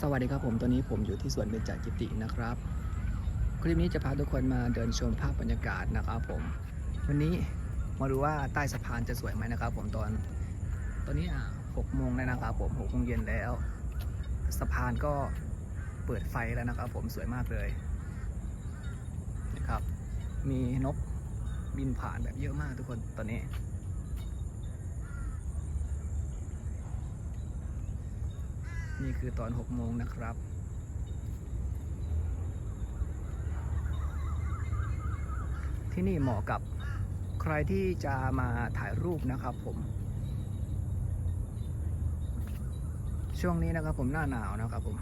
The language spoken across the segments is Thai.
สวัสดีครับผม ตอนนี้ผมอยู่ที่สวนเบญจกิตินะครับ คลิปนี้จะพาทุกคนมาเดินชมภาพบรรยากาศนะครับผม วันนี้มาดูว่าใต้สะพานจะสวยไหมนะครับ ผมตอน ตอนนี้อะหกโมงแล้วนะครับผมหกโมงเย็นแล้ว สะพานก็เปิดไฟแล้วนะครับ ผมสวยมากเลยนะครับ มีนกบินผ่านแบบเยอะมากทุกคนตอนนี้ นี่คือตอน6โมงนะครับ ที่นี่เหมาะกับใครที่จะมาถ่ายรูปนะครับผม ช่วงนี้นะครับผมหน้าหนาวนะครับผม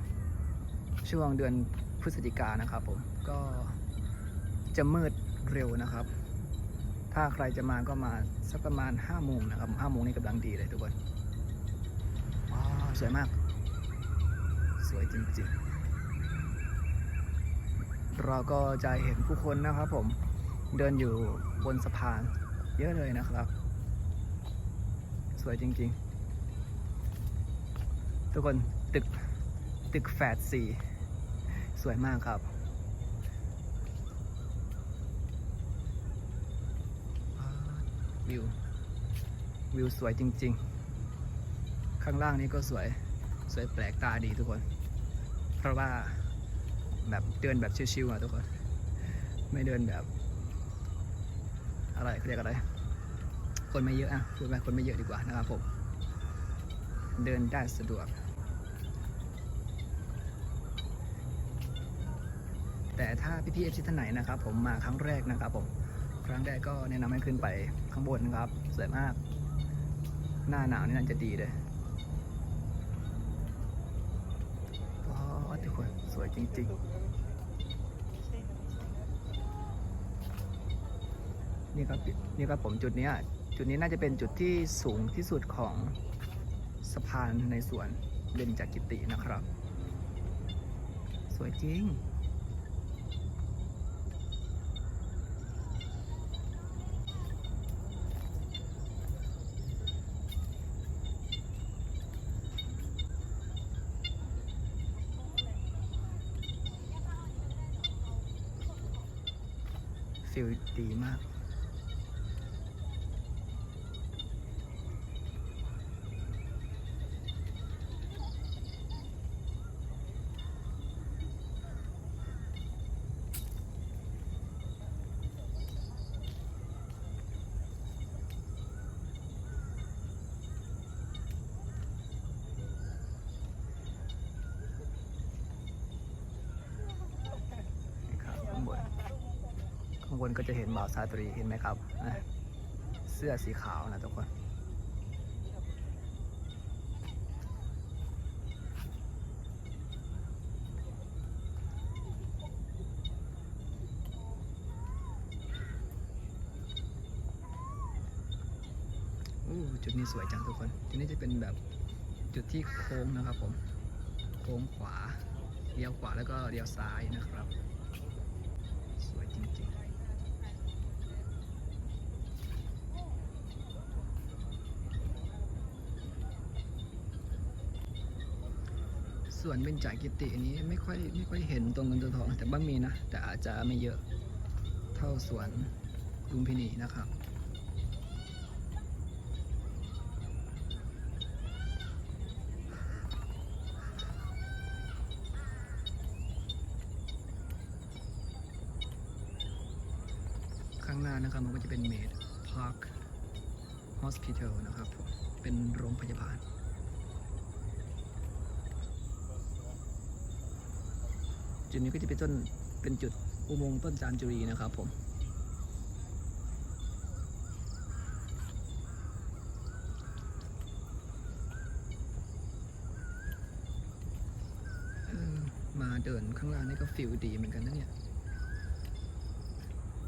ช่วงเดือนพฤศจิกายนนะครับผมก็จะมืดเร็วนะครับ ถ้าใครจะมาก็มาสักประมาณ5โมงนะครับ5โมงนี่กำลังดีเลยทุกคนว้าวสวยมาก สวยจริงๆ เราก็จะเห็นผู้คนนะครับผมเดินอยู่บนสะพานเยอะเลยนะครับ สวยจริงๆ ทุกคนตึกตึกแฝดสี่สวยมากครับวิววิวสวยจริง ๆ ข้างล่างนี้ก็สวย สวยแปลกตาดีทุกคน เพราะว่าแบบเดินแบบชิวๆอะทุกคน ไม่เดินแบบ อะไรเขาเรียกอะไร คนไม่เยอะอะพูดไปคนไม่เยอะดีกว่านะครับผม เดินได้สะดวก แต่ถ้าพี่ๆเอฟซีท่านไหนนะครับ ผมมาครั้งแรกนะครับผมครั้งแรกก็แนะนำให้ขึ้นไปข้างบนนะครับสวยมาก หน้าหนาวนี่น่าจะดีเลย ว้าวทุกคนส วยจริง ๆ นี่ครับนี่ครับผมจุดนี้จุดนี้น่าจะเป็นจุดที่สูงที่สุดของสะพานในสวนเบญจกิตินะครับ สวยจริง ฟิลดีมาก นี่ครับข้างบน ข้างบนก็จะเห็นบ่าวสาตรีเห็นไหมครับนะเสื้อสีขาวนะทุกคนอู้จุดนี้สวยจังทุกคนจุดนี้จะเป็นแบบจุดที่โค้งนะครับผม โค้งขวา เลี้ยวขวาแล้วก็เลี้ยวซ้ายนะครับ สวยจริงๆ ส่วนเบญจกิติอันนี้ไม่ค่อยไม่ค่อยเห็นตรงเงินตัวทองแต่บ้างมีนะ แต่อาจจะไม่เยอะเท่าสวนลุมพินีนะครับข้างหน้านะครับมันก็จะเป็นเมดพาร์คฮอสพิทอลนะครับ เป็นโรงพยาบาล จุดนี้ก็จะเป็นต้นเป็นจุดอุโมงค์ต้นจามจุรีนะครับผมมาเดินข้างล่างนี่ก็ฟิลดีเหมือนกันนะเนี่ย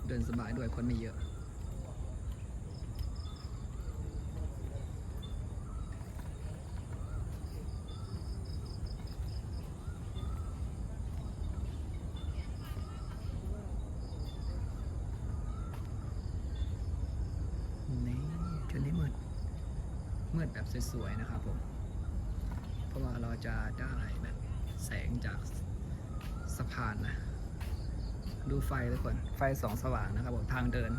เดินสบายด้วยคนไม่เยอะ นี่จุดนี้มืดมื ดแบบสวยๆนะครับผม เพราะว่าเราจะได้แบบแสงจากสะพานนะ ดูไฟทุกคน ไฟสองสว่างนะครับผม ทางเดิน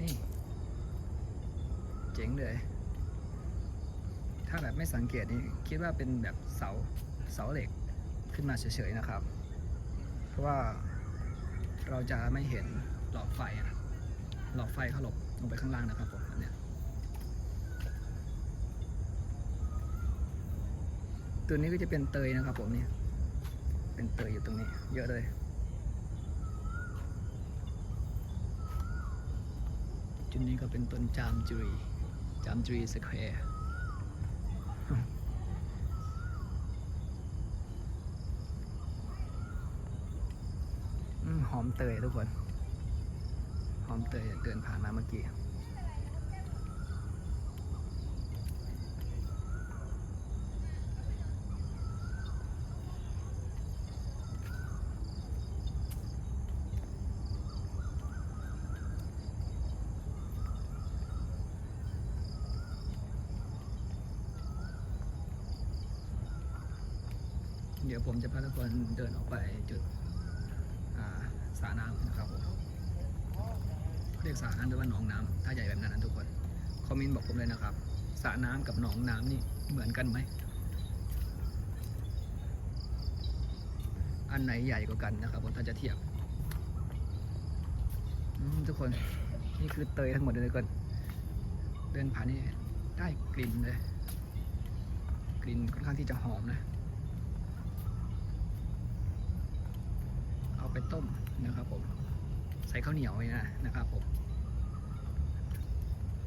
นี่ เจ๋งเลย ถ้าแบบไม่สังเกตนี่คิดว่าเป็นแบบเสา เสาเหล็กขึ้นมาเฉยๆนะครับ เพราะว่าเราจะไม่เห็นหลอดไฟอะหลอดไฟเขาหลบลงไปข้างล่างนะครับผมเนี้ย ตัวนี้ก็จะเป็นเตยนะครับผมนี่เป็นเตยอยู่ตรงนี้ เยอะเลยจุดนี้ก็เป็นต้นจามจุรีจามจุรีสแควร์หอมเตยทุกคน หอมเตยเดินผ่านมาเมื่อกี้ เดี๋ยวผมจะพาทุกคนเดินออกไปจุดอ่าสระน้ำนะครับผมเรียกสระน้ำหรือว่าหนองน้ำถ้าใหญ่แบบนั้นนะทุกคน คอมเมนต์บอกผมเลยนะครับสระน้ำกับหนองน้ำนี่เหมือนกันไหม อันไหนใหญ่กว่ากันนะครับผมถ้าจะเทียบทุกคนนี่คือเตยทั้งหมดเลยทุกคนเดินผ่านนี่ได้กลิ่นเลย กลิ่นค่อนข้างที่จะหอมนะ เอา ไปต้มนะครับผมใส่ข้าวเหนียวนะนะครับผม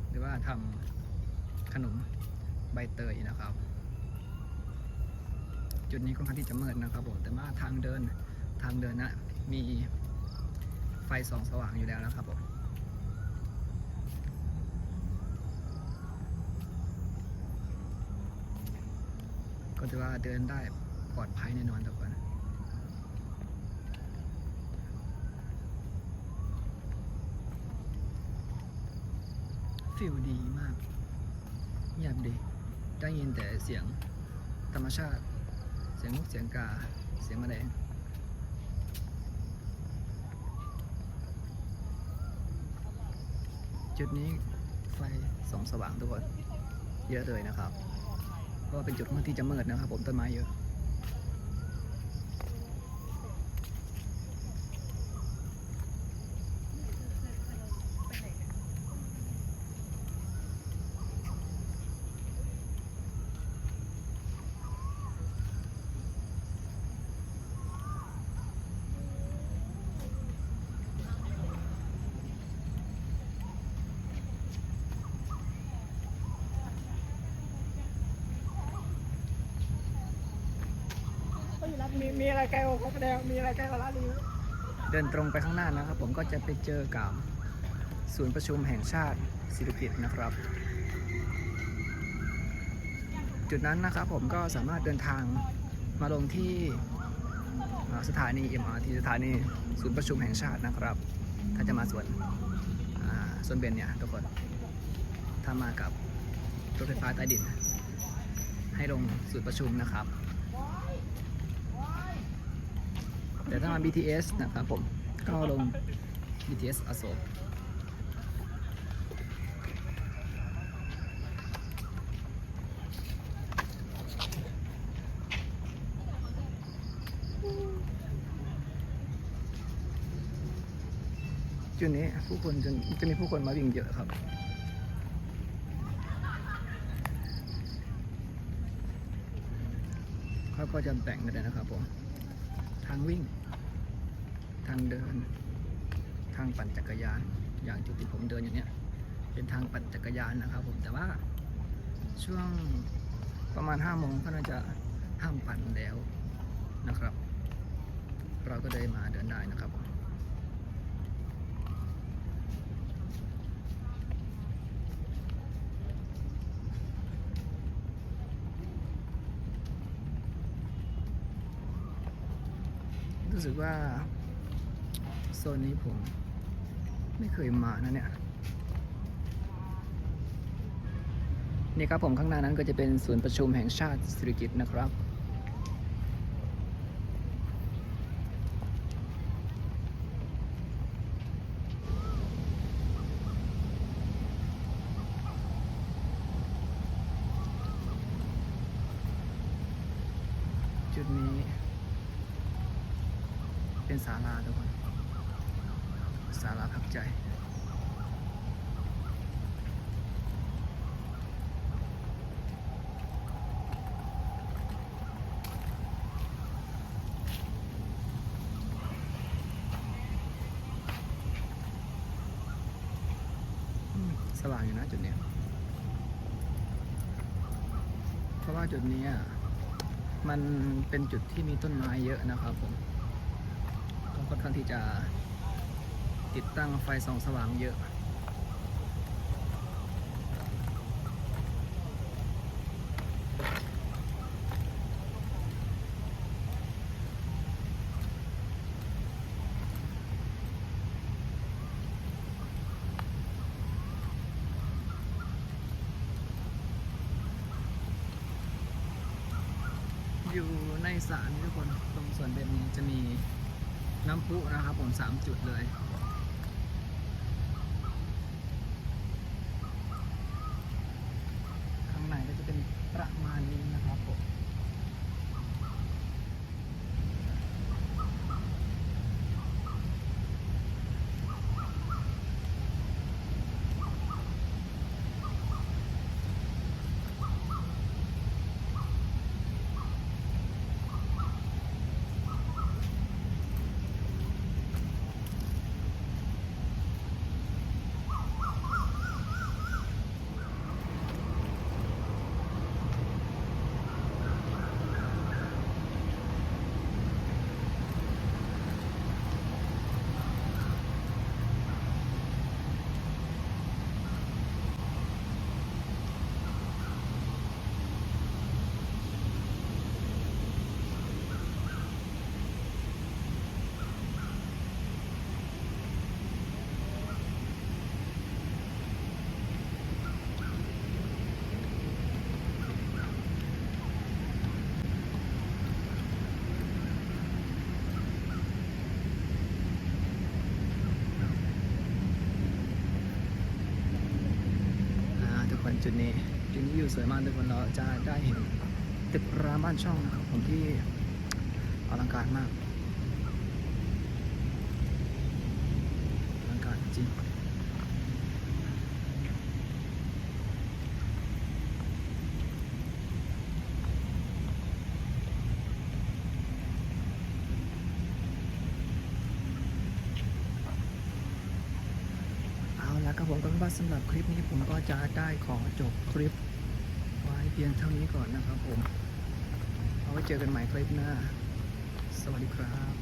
หรือว่าทำขนมใบเตยนะครับ จุดนี้ค่อนข้างที่จะมืดนะครับผมแต่ว่าทางเดินทางเดินนะมีไฟส่องสว่างอยู่แล้วนะครับผมก็ถือว่าเดินได้ปลอดภัยแน่นอนทุกคน ฟิลดีมากเงียบดีได้ยินแต่เสียงธรรมชาติ เสียงนกเสียงกา เสียงแมลงจุดนี้ไฟส่องสว่างทุกคนเยอะเลยนะครับ เพราะว่าเป็นจุดมืดที่จะมืดนะครับผมต้นไม้เยอะ มีมีอะไรไกลกว่าพระประแดงมีอะไรไกลกว่าร้านนี้ไหมเดินตรงไปข้างหน้านะครับ ผมก็จะไปเจอกับศูนย์ประชุมแห่งชาติสิริกิติ์นะครับ จุดนั้นนะครับผมก็สามารถเดินทางมาลงที่อ่าสถานี MRT สถานีศูนย์ประชุมแห่งชาตินะครับ ถ้าจะมาสวนอ่าสวนเบนเนี่ยทุกคน ถ้ามากับรถไฟฟ้าใต้ดิน ให้ลงศูนย์ประชุมนะครับ แต่ถ้ามา BTS นะครับผมก็ลง BTS อโศกจุดนี้ผู้คนจะจะมีผู้คนมาวิ่งเยอะครับเขาก็จะแบ่งกันเลยนะครับผมางวิ่ง ทางเดิน ทางปั่นจักรยาน อย่างจุดที่ผมเดินอยู่เนี่ยเป็นทางปั่นจักรยานนะครับ ผมแต่ว่าช่วงประมาณห้าโมงก็น่าจะห้ามปั่นแล้วนะครับ เราก็เลยมาเดินได้นะครับ รู้สึกว่าโซนนี้ผมไม่เคยมานะเนี่ยนี่ครับผมข้างหน้านั้นก็จะเป็นศูนย์ประชุมแห่งชาติสิริกิตนะครับ นี้ เป็นศาลาทุกคน ศาลาพักใจสว่างอยู่นะจุดนี้เพราะว่าจุดนี้มันเป็นจุดที่มีต้นไม้เยอะนะครับผมก็ค่อนข้างที่จะ ติดตั้งไฟส่องสว่างเยอะ อยู่ในสระนี้ทุกคน ตรงส่วนเด่นนี้จะมีน้ำพุนะครับผมสามจุดเลย ข้างในก็จะเป็นประมาณนี้นะครับผม อ่าทุกคนจุ ดนี้จุดนี้อยู่สวยมากทุกคนเราจะได้เห็นตึกรามบ้านช่องนะครับผมที่อลังการมากอลังการจริงเอาละ ครับผมก็ว่าสำหรับคลิปนี้ผมก็จะได้ขอจบคลิป ไว้เพียงเท่านี้ก่อนนะครับผม เอาไว้เจอกันใหม่คลิปหน้า สวัสดีครับ